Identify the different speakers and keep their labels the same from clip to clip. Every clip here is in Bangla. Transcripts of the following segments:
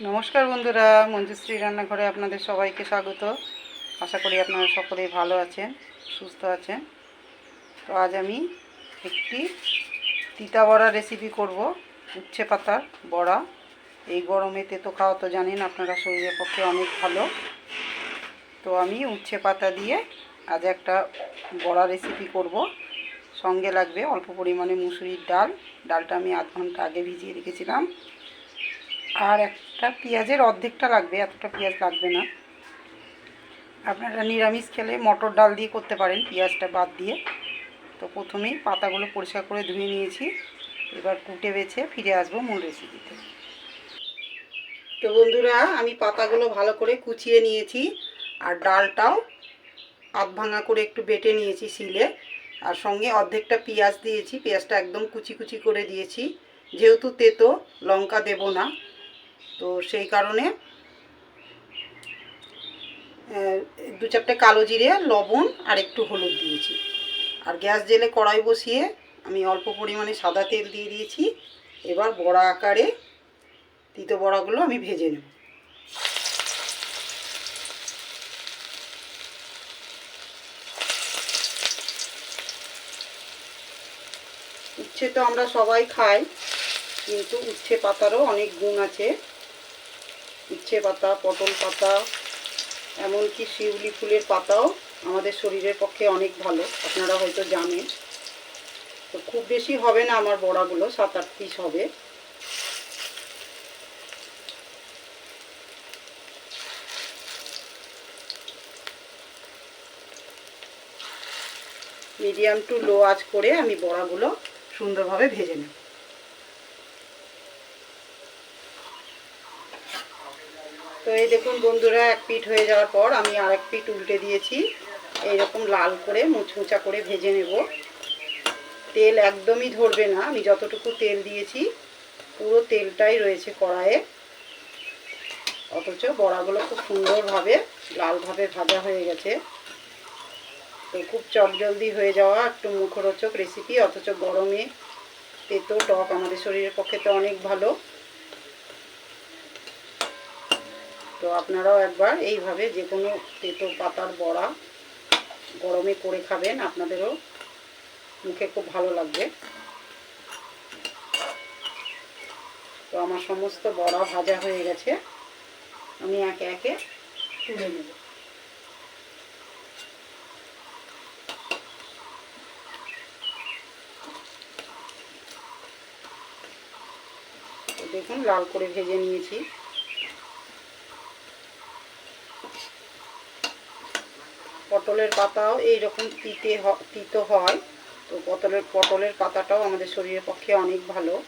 Speaker 1: নমস্কার বন্ধুরা, মঞ্জুশ্রী রান্নাঘরে আপনাদের সবাইকে স্বাগত। আশা করি আপনারা সকলেই ভালো আছেন, সুস্থ আছেন। তো আজ আমি একটি তিতা বড়া রেসিপি করব, উচ্ছে পাতার বড়া। এই গরমে তেতো খাওয়া তো জানেন, আপনারা শরীরের পক্ষে অনেক ভালো। তো আমি উচ্ছে পাতা দিয়ে আজ একটা বড়া রেসিপি করব। সঙ্গে লাগবে অল্প পরিমাণে মুসুরির ডাল। ডালটা আমি আধ ঘণ্টা আগে ভিজিয়ে রেখেছিলাম। আর একটা পেঁয়াজের অর্ধেকটা লাগবে, এতটা পেঁয়াজ লাগবে না। আপনারা নিরামিষ খেলে মটর ডাল দিয়ে করতে পারেন, পেঁয়াজটা বাদ দিয়ে। তো প্রথমেই পাতাগুলো পরিষ্কার করে ধুয়ে নিয়েছি। এবার কুটে বেছে ফিরে আসব মূল রেসিপিতে তো বন্ধুরা, আমি পাতাগুলো ভালো করে কুচিয়ে নিয়েছি আর ডালটাও আধ ভাঙা করে একটু বেটে নিয়েছি শিলে। আর সঙ্গে অর্ধেকটা পেঁয়াজ দিয়েছি, পেঁয়াজটা একদম কুচি কুচি করে দিয়েছি। যেহেতু তেতো, লঙ্কা দেব না। তো সেই কারণে দু চারটে কালো জিরে, লবণ আর একটু হলুদ দিয়েছি। আর গ্যাস জেলে কড়াই বসিয়ে আমি অল্প পরিমাণে সাদা তেল দিয়ে দিয়েছি। এবার বড়া আকারে তিতো বড়াগুলো আমি ভেজে নেব। উচ্ছে তো আমরা সবাই খাই, কিন্তু উচ্ছে পাতারও অনেক গুণ আছে। উচ্ছে পাতা, পটল পাতা, এমনকি শিউলি ফুলের পাতাও আমাদের শরীরের পক্ষে অনেক ভালো, আপনারা হয়তো জানেন। তো খুব বেশি হবে না আমার বড়াগুলো সাত আট পিস হবে। মিডিয়াম টু লো আঁচ করে আমি বড়াগুলো সুন্দরভাবে ভেজে নেব। তো এই দেখুন বন্ধুরা, এক পিঠ হয়ে যাওয়ার পর আমি আরেক পিঠ উল্টে দিয়েছি। এইরকম লাল করে মুচমুচা করে ভেজে নেব। তেল একদমই ধরবে না, আমি যতটুকু তেল দিয়েছি, পুরো তেলটাই রয়েছে কড়াইয়ে। অথচ বড়াগুলো খুব সুন্দরভাবে, লালভাবে ভাজা হয়ে গেছে। তো খুব চটজলদি হয়ে যাওয়া একটু মুখরোচক রেসিপি অথচ গরমে তেতো টক আমাদের শরীরের পক্ষে তো অনেক ভালো। তো আপনারাও একবার এইভাবে যে কোনো তেতো পাতার বড়া গরমে করে খাবেন, আপনাদেরও মুখে খুব ভালো লাগবে। তো আমার সমস্ত বড়া ভাজা হয়ে গেছে, আমি একে একে তুলে নেব। দেখুন, লাল করে ভেজে নিয়েছি। পটলের পাতাও এইরকম তিতে হ- তিতো হয়। তো পটলের পটলের পাতাটাও আমাদের শরীরের পক্ষে অনেক ভালো।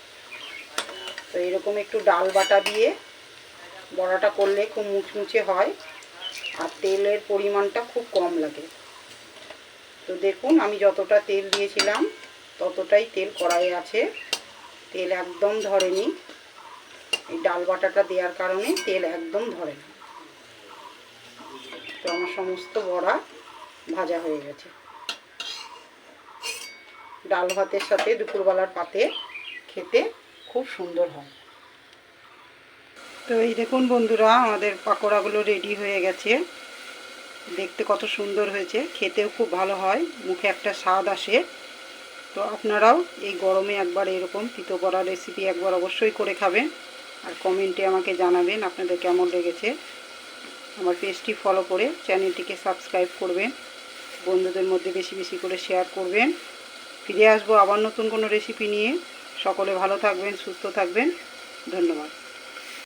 Speaker 1: তো এরকম একটু ডাল বাটা দিয়ে বড়াটা করলে খুব মুচমুচে হয় আর তেলের পরিমাণটা খুব কম লাগে। তো দেখুন, আমি যতটা তেল দিয়েছিলাম ততটাই তেল কড়াইয়ে আছে। তেল একদম ধরেনি। এই ডাল বাটাটা দেওয়ার কারণে তেল একদম ধরে না। তো আমার সমস্ত বড়া ভাজা হয়ে গেছে। ডাল ভাতের সাথে দুপুরবেলার পাতে খেতে খুব সুন্দর হয়। তো এই দেখুন বন্ধুরা, আমাদের পাকোড়াগুলো রেডি হয়ে গেছে। দেখতে কত সুন্দর হয়েছে, খেতেও খুব ভালো হয়, মুখে একটা স্বাদ আসে। তো আপনারাও এই গরমে একবার এরকম তিতো করা রেসিপি একবার অবশ্যই করে খাবেন। আর কমেন্টে আমাকে জানাবেন আপনাদের কেমন লেগেছে। আমার পেজটি ফলো করে চ্যানেলটিকে সাবস্ক্রাইব করবেন, বন্ধুদের মধ্যে বেশি বেশি করে শেয়ার করবেন। ফিরে আসব আবার নতুন কোনো রেসিপি নিয়ে। সকলে ভালো থাকবেন, সুস্থ থাকবেন। ধন্যবাদ।